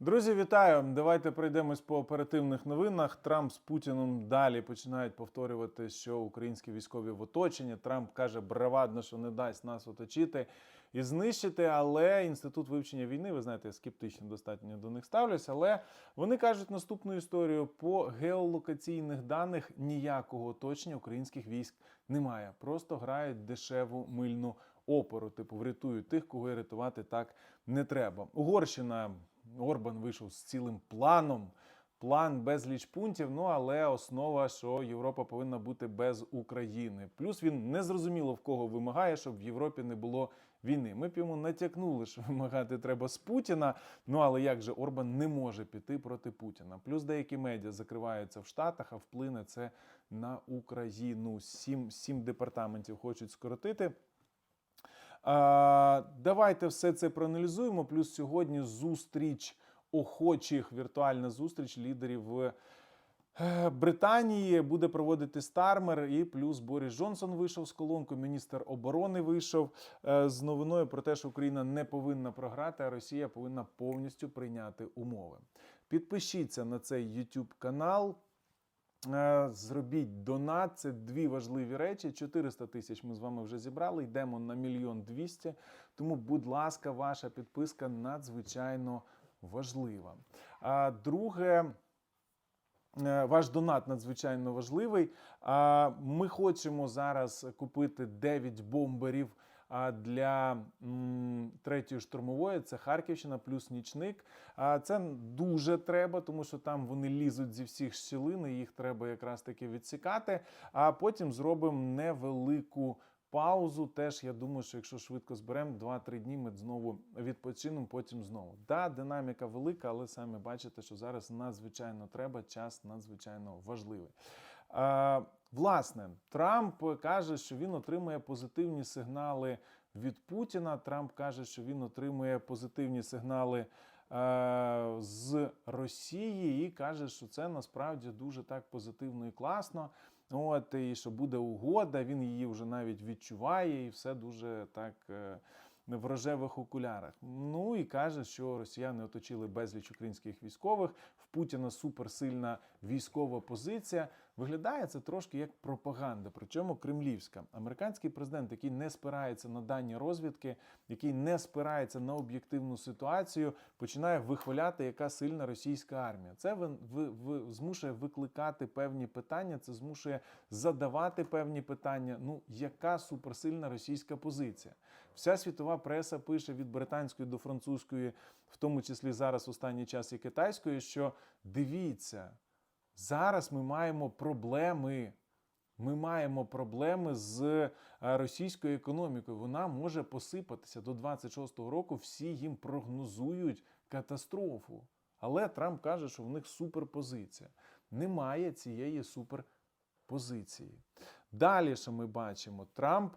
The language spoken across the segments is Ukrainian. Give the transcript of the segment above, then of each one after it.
Друзі, вітаю! Давайте пройдемось по оперативних новинах. Трамп з Путіном далі починають повторювати, що українські військові в оточенні. Трамп каже бравадно, що не дасть нас оточити і знищити. Але інститут вивчення війни, ви знаєте, я скептично достатньо до них ставлюсь. Але вони кажуть наступну історію: по геолокаційних даних ніякого оточення українських військ немає. Просто грають дешеву мильну опору. Типу, врятують тих, кого рятувати так не треба. Угорщина. Орбан вийшов з цілим планом. План безліч пунктів. Ну але основа, що Європа повинна бути без України. Плюс він не зрозуміло в кого вимагає, щоб в Європі не було війни. Ми б йому натякнули, що вимагати треба з Путіна. Ну але як же Орбан не може піти проти Путіна? Плюс деякі медіа закриваються в Штатах, а вплине це на Україну. Сім, сім департаментів хочуть скоротити. Давайте все це проаналізуємо. Плюс сьогодні зустріч охочих, віртуальна зустріч лідерів е, Британії буде проводити Стармер. І плюс Борис Джонсон вийшов з колонкою. Міністр оборони вийшов е, з новиною про те, що Україна не повинна програти, а Росія повинна повністю прийняти умови. Підпишіться на цей YouTube канал. Е, Зробіть донат. Це дві важливі речі. 400 тисяч ми з вами вже зібрали. Йдемо на мільйон двісті. Тому, будь ласка, ваша підписка надзвичайно важлива. А друге. е, Ваш донат надзвичайно важливий. Ми хочемо зараз купити 9 бомберів а, для третьої штурмової. Це Харківщина плюс нічник. А це дуже треба, тому що там вони лізуть зі всіх щілин, і їх треба якраз таки відсікати. А потім зробимо невелику. Паузу теж я думаю, що якщо швидко зберемо 2-3 дні, ми знову відпочинемо, потім знову. Да, динаміка велика, але самі бачите, що зараз надзвичайно треба, час надзвичайно важливий. Власне, Трамп каже, що він отримує позитивні сигнали від Путіна. Трамп каже, що він отримує позитивні сигнали е, з Росії і каже, що це насправді дуже так позитивно і класно. От і що буде угода, він її вже навіть відчуває, і все дуже так. е, В рожевих окулярах. Ну і каже, що росіяни оточили безліч українських військових. В Путіна суперсильна військова позиція. Виглядає це трошки як пропаганда, причому кремлівська. Американський президент, який не спирається на дані розвідки, який не спирається на об'єктивну ситуацію, починає вихваляти, яка сильна російська армія. Це ви, ви, ви, змушує викликати певні питання, це змушує задавати певні питання. Ну, яка суперсильна російська позиція? Вся світова преса пише від британської до французької, в тому числі зараз останній час і китайської, що дивіться. Зараз ми маємо проблеми. Ми маємо проблеми з е, російською економікою. Вона може посипатися до 26-го року. Всі їм прогнозують катастрофу. Але Трамп каже, що в них суперпозиція. Немає цієї суперпозиції. Далі, що ми бачимо, Трамп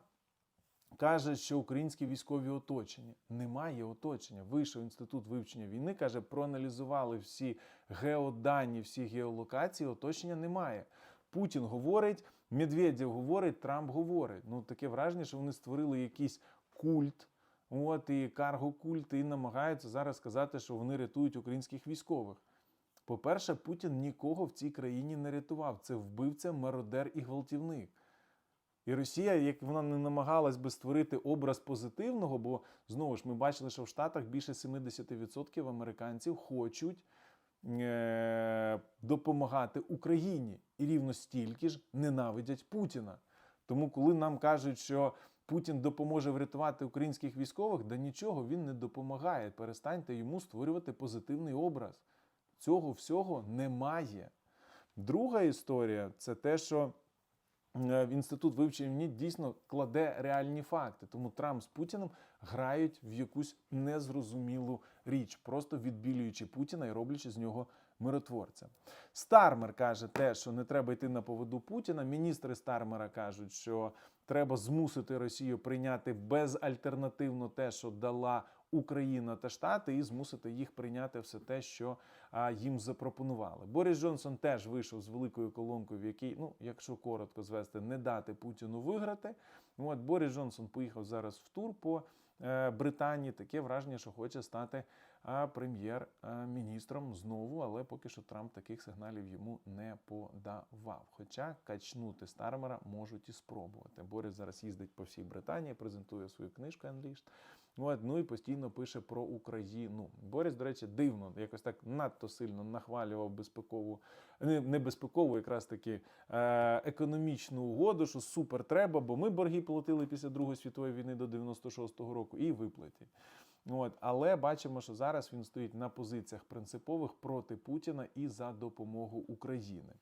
каже, що українські військові оточені. Немає оточення. Вийшов інститут вивчення війни, каже, проаналізували всі геодані, всі геолокації, оточення немає. Путін говорить, Медведєв говорить, Трамп говорить. Ну таке враження, що вони створили якийсь культ. От і карго-культ, і намагаються зараз сказати, що вони рятують українських військових. По-перше, Путін нікого в цій країні не рятував. Це вбивця, мародер і гвалтівник. І Росія, як вона не намагалась би створити образ позитивного, бо знову ж ми бачили, що в Штатах більше 70% американців хочуть е- допомагати Україні, і рівно стільки ж ненавидять Путіна. Тому, коли нам кажуть, що Путін допоможе врятувати українських військових, да нічого він не допомагає. Перестаньте йому створювати позитивний образ. Цього всього немає. Друга історія це те, що інститут вивчення дійсно кладе реальні факти. Тому Трамп з Путіним грають в якусь незрозумілу річ, просто відбілюючи Путіна і роблячи з нього миротворця. Стармер каже те, що не треба йти на поводу Путіна. Міністри Стармера кажуть, що треба змусити Росію прийняти безальтернативно те, що дала Україна та Штати, і змусити їх прийняти все те, що їм запропонували. Борис Джонсон теж вийшов з великою колонкою, в якій, ну, якщо коротко звести, не дати Путіну виграти. От Борис Джонсон поїхав зараз в тур по е, Британії. Таке враження, що хоче стати прем'єр-міністром знову, але поки що Трамп таких сигналів йому не подавав. Хоча качнути Стармера можуть і спробувати. Борис зараз їздить по всій Британії, презентує свою книжку Unleashed. Ну і постійно пише про Україну. Борис, до речі, дивно, якось так надто сильно нахвалював безпекову, не безпекову, якраз таки е, економічну угоду, що супер треба, бо ми борги платили після Другої світової війни до 96-го року і виплатять. От, але бачимо, що зараз він стоїть на позиціях принципових проти Путіна і за допомогу України.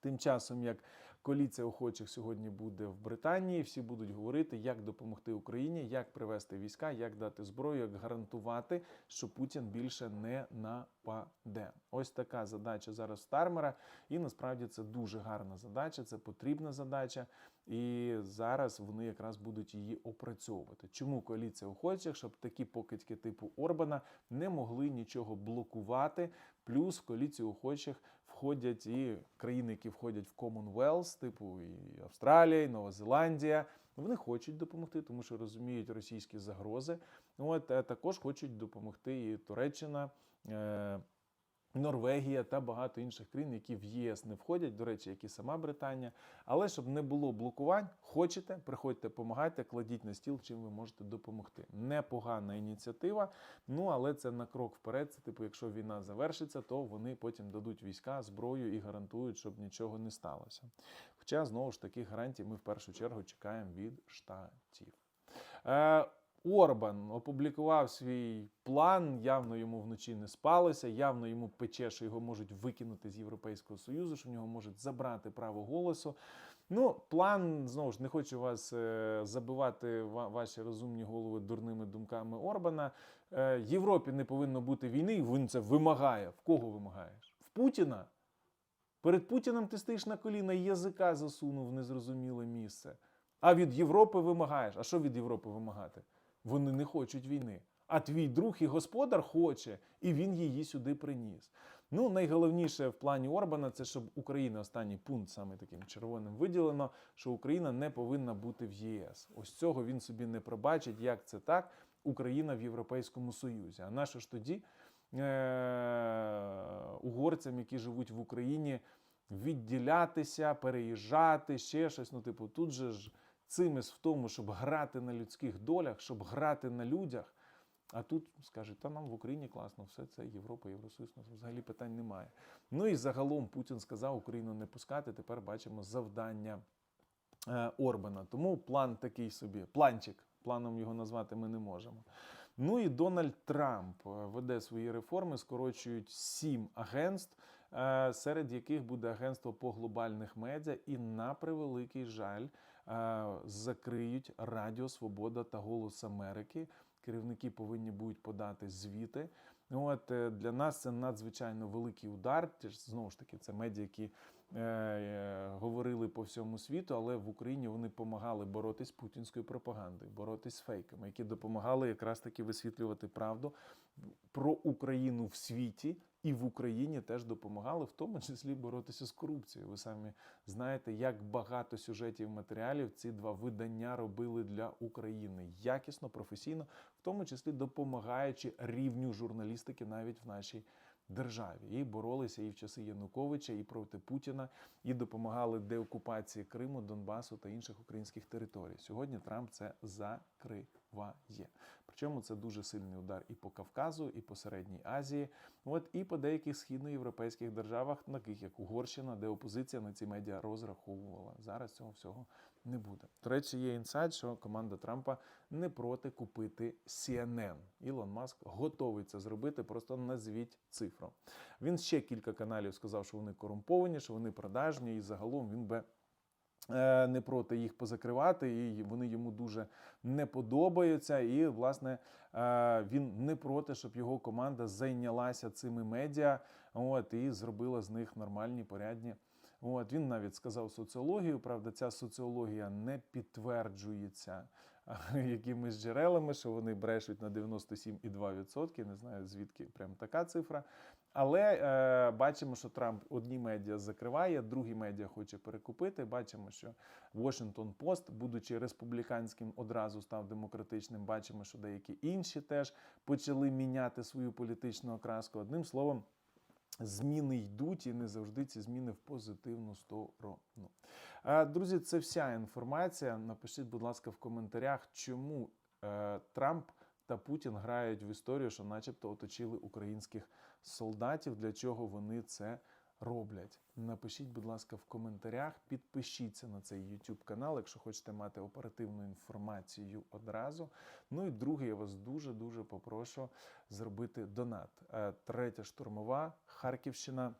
Тим часом, як коаліція охочих сьогодні буде в Британії, всі будуть говорити, як допомогти Україні, як привести війська, як дати зброю, як гарантувати, що Путін більше не нападе. Ось така задача зараз Стармера. І насправді це дуже гарна задача, це потрібна задача. І зараз вони якраз будуть її опрацьовувати. Чому коаліція охочих, щоб такі покидьки типу Орбана не могли нічого блокувати? Плюс в коаліцію охочих входять і країни, які входять в Commonwealth, типу і Австралія, і Нова Зеландія. Вони хочуть допомогти, тому що розуміють російські загрози. От а також хочуть допомогти і Туреччина. Е- Норвегія та багато інших країн, які в ЄС не входять, до речі, як і сама Британія. Але щоб не було блокувань, хочете, приходьте, допомагайте, кладіть на стіл, чим ви можете допомогти. Непогана ініціатива. Ну але це на крок вперед. Це типу, якщо війна завершиться, то вони потім дадуть війська, зброю і гарантують, щоб нічого не сталося. Хоча знову ж таких гарантій ми в першу чергу чекаємо від штатів. Е, Орбан опублікував свій план. Явно йому вночі не спалося. Явно йому пече, що його можуть викинути з Європейського союзу, що в нього можуть забрати право голосу. Ну, план знову ж не хочу вас е, забивати ва- ваші розумні голови дурними думками Орбана. Е, Європі не повинно бути війни, він це вимагає. В кого вимагаєш? В Путіна? Перед Путіним ти стоїш на коліна язика засунув в незрозуміле місце. А від Європи вимагаєш. А що від Європи вимагати? Вони не хочуть війни. А твій друг і господар хоче, і він її сюди приніс. Ну, найголовніше в плані Орбана це щоб Україна, останній пункт саме таким червоним виділено, що Україна не повинна бути в ЄС. Ось цього він собі не пробачить. Як це так? Україна в Європейському Союзі. А нащо ж тоді е- угорцям, які живуть в Україні, відділятися, переїжджати, ще щось. Ну, типу, тут же ж цимес в тому, щоб грати на людських долях, щоб грати на людях. А тут скажуть, та нам в Україні класно, все це Європа, Євросоюз, взагалі питань немає. Ну і загалом Путін сказав Україну не пускати. Тепер бачимо завдання е, Орбана. Тому план такий собі, планчик. Планом його назвати ми не можемо. Ну і Дональд Трамп е, веде свої реформи, скорочують сім агентств, серед яких буде агентство по глобальних медіа, і на превеликий жаль е, закриють Радіо Свобода та Голос Америки. Керівники повинні будуть подати звіти. От е, для нас це надзвичайно великий удар. Знову ж таки це медіа, які е, е, говорили по всьому світу, але в Україні вони допомагали боротись з путінською пропагандою, боротись з фейками, які допомагали якраз таки висвітлювати правду про Україну в світі. І в Україні теж допомагали, в тому числі боротися з корупцією. Ви самі знаєте, як багато сюжетів матеріалів ці два видання робили для України якісно, професійно, в тому числі допомагаючи рівню журналістики навіть в нашій державі. І боролися і в часи Януковича, і проти Путіна, і допомагали деокупації Криму, Донбасу та інших українських територій. Сьогодні Трамп це закриває. Причому це дуже сильний удар і по Кавказу, і по Середній Азії, от і по деяких східноєвропейських державах, таких як Угорщина, де опозиція на ці медіа розраховувала. Зараз цього всього не буде. До речі, є інсайт, що команда Трампа не проти купити CNN. Ілон Маск готовий це зробити. Просто назвіть цифру. Він ще кілька каналів сказав, що вони корумповані, що вони продажні, і загалом він би. Е, Не проти їх позакривати, і вони йому дуже не подобаються. І, власне, е, він не проти, щоб його команда зайнялася цими медіа, от і зробила з них нормальні, порядні. От він навіть сказав соціологію. Правда, ця соціологія не підтверджується якимись джерелами, що вони брешуть на 97,2%. Не знаю звідки прям така цифра. Але е, бачимо, що Трамп одні медіа закриває, другі медіа хоче перекупити. Бачимо, що Washington Post, будучи республіканським, одразу став демократичним. Бачимо, що деякі інші теж почали міняти свою політичну окраску. Одним словом, зміни йдуть, і не завжди ці зміни в позитивну сторону. Е, Друзі, це вся інформація. Напишіть, будь ласка, в коментарях, чому е, Трамп та Путін грають в історію, що, начебто, оточили українських солдатів. Для чого вони це роблять? Напишіть, будь ласка, в коментарях. Підпишіться на цей YouTube канал, якщо хочете мати оперативну інформацію одразу. Ну і друге, я вас дуже дуже попрошу зробити донат. Е, Третя штурмова Харківщина.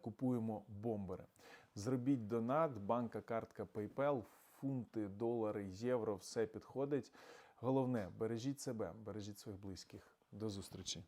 Купуємо бомбери. Зробіть донат, банка, картка PayPal, фунти, долари, євро, все підходить. Головне, бережіть себе, бережіть своїх близьких. До зустрічі.